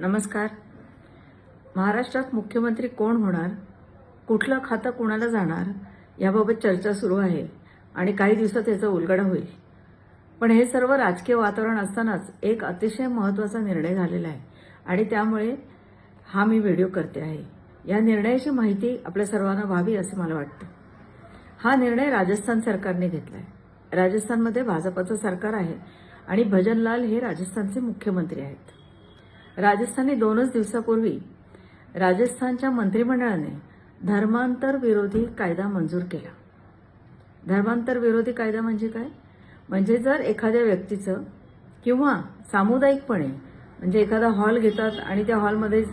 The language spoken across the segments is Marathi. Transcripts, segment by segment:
नमस्कार. महाराष्ट्रात मुख्यमंत्री कोण होणार? कुठलं खातं कुणाला जाणार? याबाबत चर्चा सुरू आहे आणि काही दिवसात याचा उलगडा होईल. पण हे सर्व राजकीय वातावरण असतानाच एक अतिशय महत्त्वाचा निर्णय झालेला आहे आणि त्यामुळे हा मी व्हिडिओ करते आहे. या निर्णयाची माहिती आपल्या सर्वांना व्हावी असं मला वाटतं. हा निर्णय राजस्थान सरकारने घेतला आहे राजस्थानमध्ये भाजपाचं सरकार आहे आणि भजनलाल हे राजस्थानचे मुख्यमंत्री आहेत. राजस्थानी दोनच दिवसापूर्वी राजस्थानच्या मंत्रिमंडळाने धर्मांतर विरोधी कायदा मंजूर केला. धर्मांतर विरोधी कायदा म्हणजे काय? म्हणजे जर एखाद्या व्यक्तीचं किंवा सामुदायिकपणे म्हणजे एखादा हॉल घेतात आणि त्या हॉलमध्ये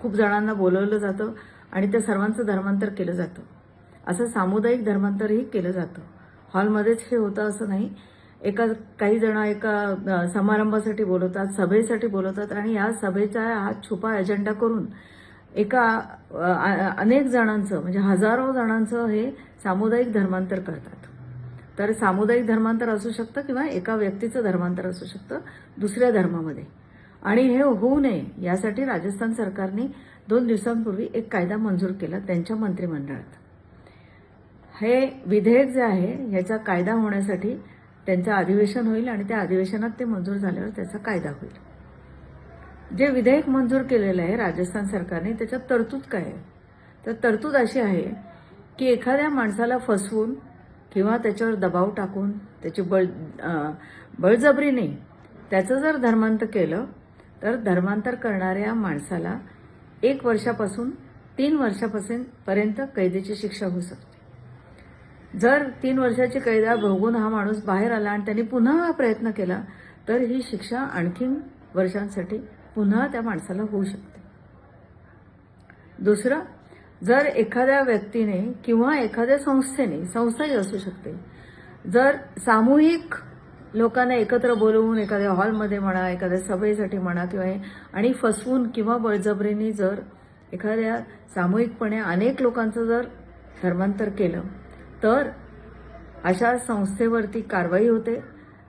खूप जणांना बोलवलं जातं आणि त्या सर्वांचं धर्मांतर केलं जातं. असं सामुदायिक धर्मांतरही केलं जातं. हॉलमध्येच हे होतं असं नाही. एका काही जण एका समारंभासाठी बोलवतात सभेसाठी बोलवतात आणि या सभेचा हा छुपा एजेंडा करून एका अनेक जणांचं म्हणजे हजारो जणांचं हे सामुदायिक धर्मांतर करतात. तर सामुदायिक धर्मांतर असू शकतं किंवा एका व्यक्तीचं धर्मांतर असू शकतं दुसऱ्या धर्मामध्ये. आणि हे होऊ नये यासाठी राजस्थान सरकारने दोन दिवसांपूर्वी एक कायदा मंजूर केला त्यांच्या मंत्रिमंडळात. हे विधेयक जे आहे ह्याचा कायदा होण्यासाठी त्यांचं अधिवेशन होईल आणि त्या अधिवेशनात ते मंजूर झाल्यावर त्याचा कायदा होईल. जे विधेयक मंजूर केलेलं आहे राजस्थान सरकारने त्याच्यात तरतूद काय आहे? तर तरतूद अशी आहे की एखाद्या माणसाला फसवून किंवा त्याच्यावर दबाव टाकून त्याची बळ बळजबरीने त्याचं जर धर्मांतर केलं तर धर्मांतर करणाऱ्या माणसाला एक वर्षापासून तीन वर्षापासून पर्यंत कैदेची शिक्षा होऊ शकते. जर तीन वर्षाची कैदा भोगून हा माणूस बाहेर आला आणि त्यांनी पुन्हा हा प्रयत्न केला तर ही शिक्षा आणखीन वर्षांसाठी पुन्हा त्या माणसाला होऊ शकते. दुसरं जर एखाद्या व्यक्तीने किंवा एखाद्या संस्थेने संस्थाही असू शकते जर सामूहिक लोकांना एकत्र बोलवून एखाद्या हॉलमध्ये म्हणा एखाद्या सभेसाठी म्हणा किंवा हे- आणि फसवून किंवा बळजबरीने जर एखाद्या सामूहिकपणे अनेक लोकांचं जर धर्मांतर केलं तर अशा संस्थेवरती कारवाई होते.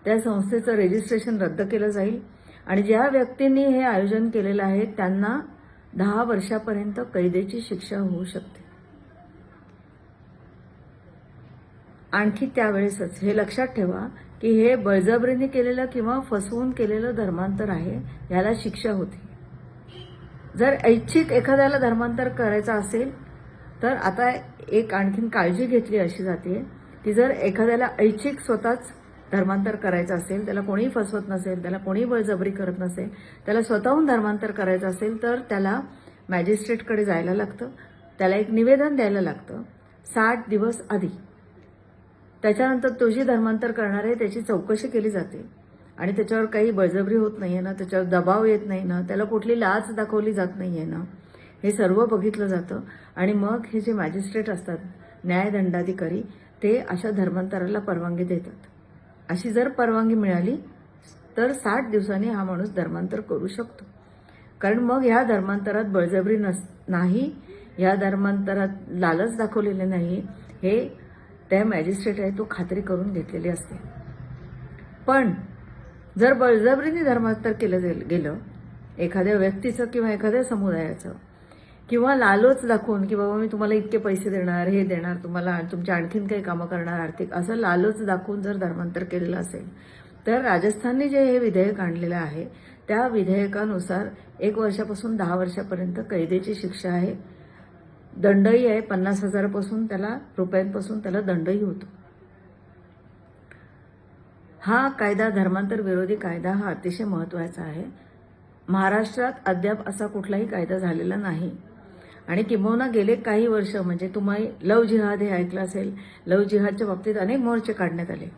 त्या संस्थेचं रजिस्ट्रेशन रद्द केलं जाईल. आणि ज्या व्यक्तींनी हे आयोजन केलेलं आहे त्यांना दहा वर्षापर्यंत कैदेची शिक्षा होऊ शकते. आणखी त्यावेळेसच हे लक्षात ठेवा की हे बळजबरीने केलेलं किंवा फसवून केलेलं धर्मांतर आहे याला शिक्षा होते. जर ऐच्छिक एखाद्याला धर्मांतर करायचं असेल तर आता एक आणखीन काळजी घेतली अशी जाते की जर एखाद्याला ऐच्छिक स्वतःच धर्मांतर करायचं असेल त्याला कोणीही फसवत नसेल त्याला कोणीही बळजबरी करत नसेल त्याला स्वतःहून धर्मांतर करायचं असेल तर त्याला मॅजिस्ट्रेटकडे जायला लागतं. त्याला एक निवेदन द्यायला लागतं साठ दिवस आधी. त्याच्यानंतर तो जी धर्मांतर करणार आहे त्याची चौकशी केली जाते. आणि त्याच्यावर काही बळजबरी होत नाही आहे ना त्याच्यावर दबाव येत नाही ना त्याला कुठली लाच दाखवली जात नाही आहे ना. हे सर्व बघितलं जातं. आणि मग हे जे मॅजिस्ट्रेट असतात न्यायदंडाधिकारी ते अशा धर्मांतराला परवानगी देतात. अशी जर परवानगी मिळाली तर साठ दिवसांनी हा माणूस धर्मांतर करू शकतो. कारण मग ह्या धर्मांतरात बळजबरी नस नाही ह्या धर्मांतरात लालच दाखवलेले नाही हे त्या मॅजिस्ट्रेट आहे तो खात्री करून घेतलेली असते. पण जर बळजबरीने धर्मांतर केलं गेलं एखाद्या व्यक्तीचं किंवा एखाद्या समुदायाचं किंवा लालोच दाखवून की बाबा मी तुम्हाला इतके पैसे देणार हे देणार तुम्हाला तुमचे आणखीन काही कामं करणार आर्थिक असं लालोच दाखवून जर धर्मांतर केलेलं असेल तर राजस्थानने जे हे विधेयक आणलेलं आहे त्या विधेयकानुसार एक वर्षापासून दहा वर्षापर्यंत कैदेची शिक्षा आहे. दंडही आहे पन्नास हजारापासून त्याला रुपयांपासून त्याला दंडही होतो. हा कायदा धर्मांतर विरोधी कायदा हा अतिशय महत्त्वाचा आहे. महाराष्ट्रात अद्याप असा कुठलाही कायदा झालेला नाही. आणि किंबहुना गेले काही वर्ष म्हणजे तुम्ही लव जिहाद हे ऐकलं असेल लव जिहादच्या बाबतीत अनेक मोर्चे काढण्यात आले.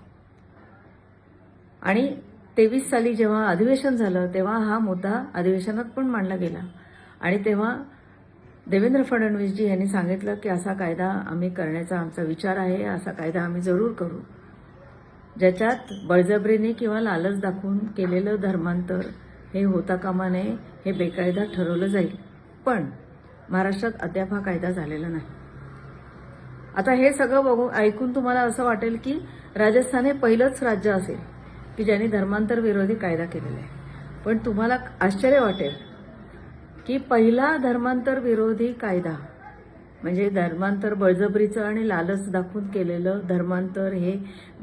आणि तेवीस साली जेव्हा अधिवेशन झालं तेव्हा हा मुद्दा अधिवेशनात पण मांडला गेला. आणि तेव्हा देवेंद्र फडणवीसजी यांनी सांगितलं की असा कायदा आम्ही करण्याचा आमचा विचार आहे असा कायदा आम्ही जरूर करू. ज्याच्यात बळजबरीने किंवा लालच दाखवून केलेलं धर्मांतर हे होता कामा नये हे बेकायदा ठरवलं जाईल. पण महाराष्ट्रात अद्याप हा कायदा झालेला नाही. आता हे सगळं बघून ऐकून तुम्हाला असं वाटेल की राजस्थान हे पहिलंच राज्य असेल की ज्यांनी धर्मांतर विरोधी कायदा केलेला आहे. पण तुम्हाला आश्चर्य वाटेल की पहिला धर्मांतर विरोधी कायदा म्हणजे धर्मांतर बळजबरीचं आणि लालच दाखवून केलेलं धर्मांतर हे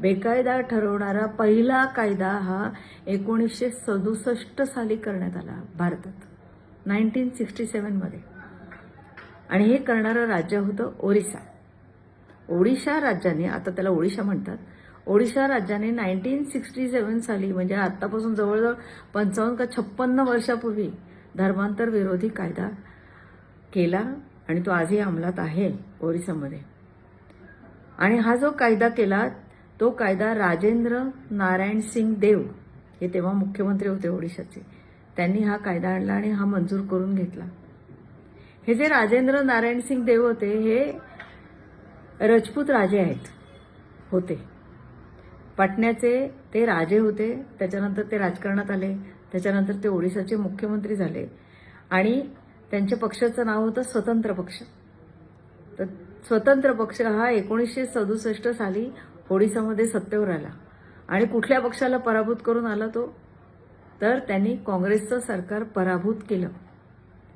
बेकायदा ठरवणारा पहिला कायदा हा एकोणीसशे सदुसष्ट साली करण्यात आला भारतात नाईन्टीन सिक्स्टी सेवनमध्ये आणि हे करणारं राज्य होतं ओरिसा ओडिशा राज्याने आता त्याला ओडिशा म्हणतात ओडिशा राज्याने नाईन्टीन सिक्स्टी सेवन साली म्हणजे आत्तापासून जवळजवळ पंचावन्न का छप्पन्न वर्षापूर्वी धर्मांतर विरोधी कायदा केला आणि तो आजही अंमलात आहे ओरिसामध्ये आणि हा जो कायदा केला तो कायदा राजेंद्र नारायण सिंग देव हे तेव्हा मुख्यमंत्री होते ओडिशाचे. त्यांनी हा कायदा आणला आणि हा मंजूर करून घेतला. हे जे राजेंद्र नारायण सिंग देव होते हे रजपूत राजे आहेत होते. पाटण्याचे ते राजे होते त्याच्यानंतर ते राजकारणात आले त्याच्यानंतर ते ओडिशाचे मुख्यमंत्री झाले. आणि त्यांच्या पक्षाचं नाव होतं स्वतंत्र पक्ष. तर स्वतंत्र पक्ष हा एकोणीसशे सदुसष्ट साली ओडिसामध्ये सत्तेवर आला. आणि कुठल्या पक्षाला पराभूत करून आला तो? तर त्यांनी काँग्रेसचं सरकार पराभूत केलं.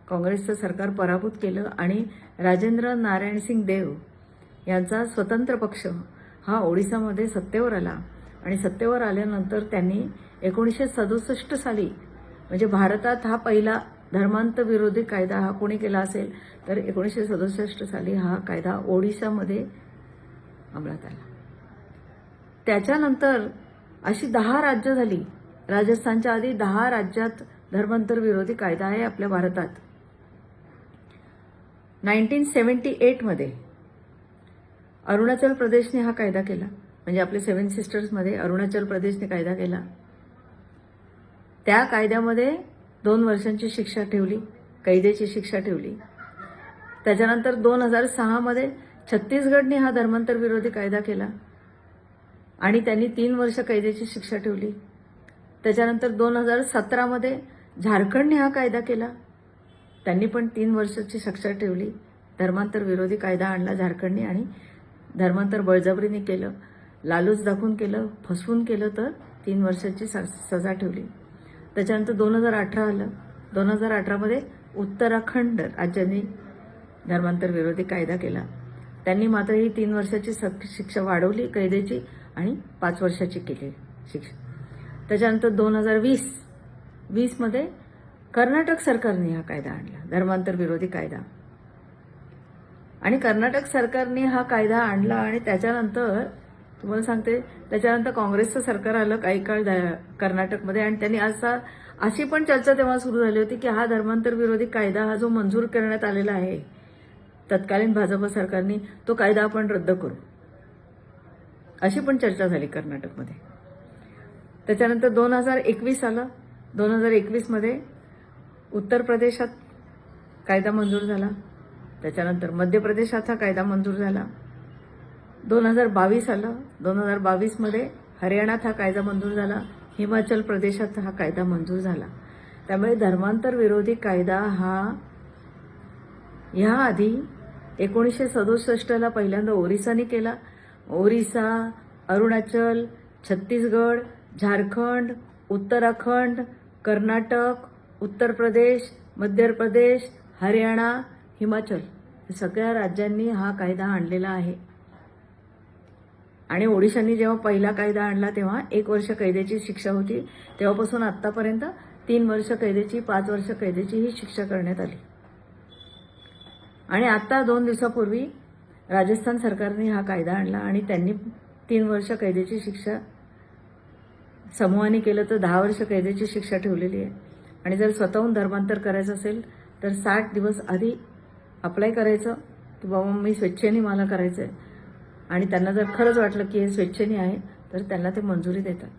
काँग्रेसचं सरकार पराभूत केलं आणि राजेंद्र नारायण सिंग देव यांचा स्वतंत्र पक्ष हा ओडिसामध्ये सत्तेवर आला. आणि सत्तेवर आल्यानंतर त्यांनी एकोणीसशे सदुसष्ट साली म्हणजे भारतात हा पहिला धर्मांतविरोधी कायदा हा कोणी केला असेल तर एकोणीसशे सदुसष्ट साली हा कायदा ओडिशामध्ये अंमलात आला. त्याच्यानंतर अशी दहा राज्य झाली. राजस्थानच्या आधी दहा राज्यात धर्मांतर विरोधी कायदा आहे आपल्या भारतात. नाईन्टीन सेवन्टी एटमध्ये अरुणाचल प्रदेशने हा कायदा केला. म्हणजे आपले सेवन सिस्टर्समध्ये अरुणाचल प्रदेशने कायदा केला. त्या कायद्यामध्ये दोन वर्षांची शिक्षा ठेवली कैदेची शिक्षा ठेवली. त्याच्यानंतर दोन हजार सहामध्ये छत्तीसगडने हा धर्मांतर विरोधी कायदा केला. आणि त्यांनी तीन वर्ष कैदेची शिक्षा ठेवली. त्याच्यानंतर दोन हजार सतरामध्ये झारखंडने हा कायदा केला. त्यांनी पण तीन वर्षाची शिक्षा ठेवली. धर्मांतर विरोधी कायदा आणला झारखंडने आणि धर्मांतर बळजबरीने केलं. लालूच दाखवून केलं फसवून केलं तर तीन वर्षाची स- सजा ठेवली. त्याच्यानंतर दोन हजार अठरा आलं. दोन हजार अठरामध्ये उत्तराखंड राज्यांनी धर्मांतर विरोधी कायदा केला. त्यांनी मात्र ही तीन वर्षाची स शिक्षा वाढवली कैदेची आणि पाच वर्षाची केली शिक्षा. त्याच्यानंतर दोन हजार वीस वीसमध्ये कर्नाटक सरकारने हा कायदा आणला धर्मांतर विरोधी कायदा. आणि कर्नाटक सरकारने हा कायदा आणला आणि त्याच्यानंतर तुम्हाला सांगते त्याच्यानंतर काँग्रेसचं सरकार आलं काही काळ कर्नाटकमध्ये आणि त्यांनी असा अशी पण चर्चा तेव्हा सुरू झाली होती की हा धर्मांतर विरोधी कायदा हा जो मंजूर करण्यात आलेला आहे तत्कालीन भाजप सरकारने तो कायदा आपण रद्द करू. अशी पण चर्चा झाली कर्नाटकमध्ये. त्याच्यानंतर दोन हजार एकवीस आलं. दोन हजार एकवीसमध्ये उत्तर प्रदेशात कायदा मंजूर झाला. त्याच्यानंतर मध्य प्रदेशाचा कायदा मंजूर झाला. दोन हजार बावीस आलं. दोन हजार बावीसमध्ये हरियाणात हा कायदा मंजूर झाला. हिमाचल प्रदेशात हा कायदा मंजूर झाला. त्यामुळे धर्मांतर विरोधी कायदा हा ह्याआधी एकोणीसशे सदुसष्टला पहिल्यांदा ओरिसाने केला. ओरिसा अरुणाचल छत्तीसगड झारखंड उत्तराखंड कर्नाटक उत्तर प्रदेश मध्य प्रदेश हरियाणा हिमाचल सगळ्या राज्यांनी हा कायदा आणलेला आहे. आणि ओडिशांनी जेव्हा पहिला कायदा आणला तेव्हा एक वर्ष कैदेची शिक्षा होती. तेव्हापासून आत्तापर्यंत तीन वर्ष कैदेची पाच वर्ष कैदेची ही शिक्षा करण्यात आली. आणि आता दोन दिवसापूर्वी राजस्थान सरकारने हा कायदा आणला आणि त्यांनी तीन वर्ष कैदेची शिक्षा समूहाने केलं तर दहा वर्ष कैदेची शिक्षा ठेवलेली आहे. आणि जर स्वतःहून धर्मांतर करायचं असेल तर साठ दिवस आधी अप्लाय करायचं की बाबा मी स्वेच्छेने मला करायचं आहे आणि त्यांना जर खरंच वाटलं की हे स्वेच्छेने आहे तर त्यांना ते मंजुरी देतात.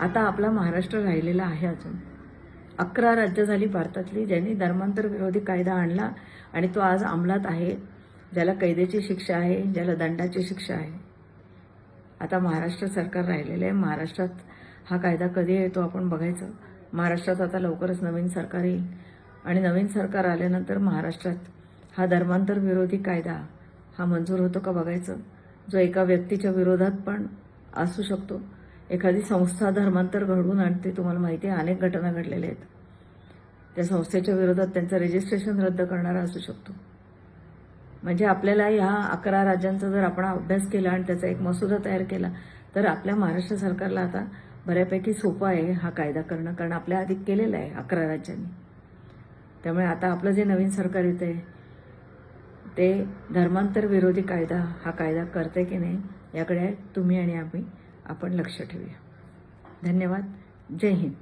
आता आपला महाराष्ट्र राहिलेला आहे अजून. अकरा राज्य झाली भारतातली ज्यांनी धर्मांतर विरोधी कायदा आणला आणि तो आज अंमलात आहे ज्याला कैदेची शिक्षा आहे ज्याला दंडाची शिक्षा आहे. आता महाराष्ट्र सरकार राहिलेलं आहे. महाराष्ट्रात हा कायदा कधी येतो आपण बघायचं. महाराष्ट्रात आता लवकरच नवीन सरकार येईल. आणि नवीन सरकार आल्यानंतर महाराष्ट्रात हा धर्मांतर विरोधी कायदा हा मंजूर होतो का बघायचं. जो एका व्यक्तीच्या विरोधात पण असू शकतो. एखादी संस्था धर्मांतर घडवून आणते तुम्हाला माहिती आहे अनेक घटना घडलेल्या आहेत. त्या संस्थेच्या विरोधात त्यांचं रजिस्ट्रेशन रद्द करणारा असू शकतो. म्हणजे आपल्याला ह्या अकरा राज्यांचा जर आपण अभ्यास केला आणि त्याचा एक मसुदा तयार केला तर आपल्या महाराष्ट्र सरकारला आता बऱ्यापैकी सोपं आहे हा कायदा करणं कारण आपल्या आधी केलेला आहे अकरा राज्यांनी. त्यामुळे आता आपलं जे नवीन सरकार येतं आहे ते धर्मांतर विरोधी कायदा हा कायदा करते की नाही याकडे तुम्ही आणि आम्ही आपण लक्ष ठेवूया. धन्यवाद. जय हिंद.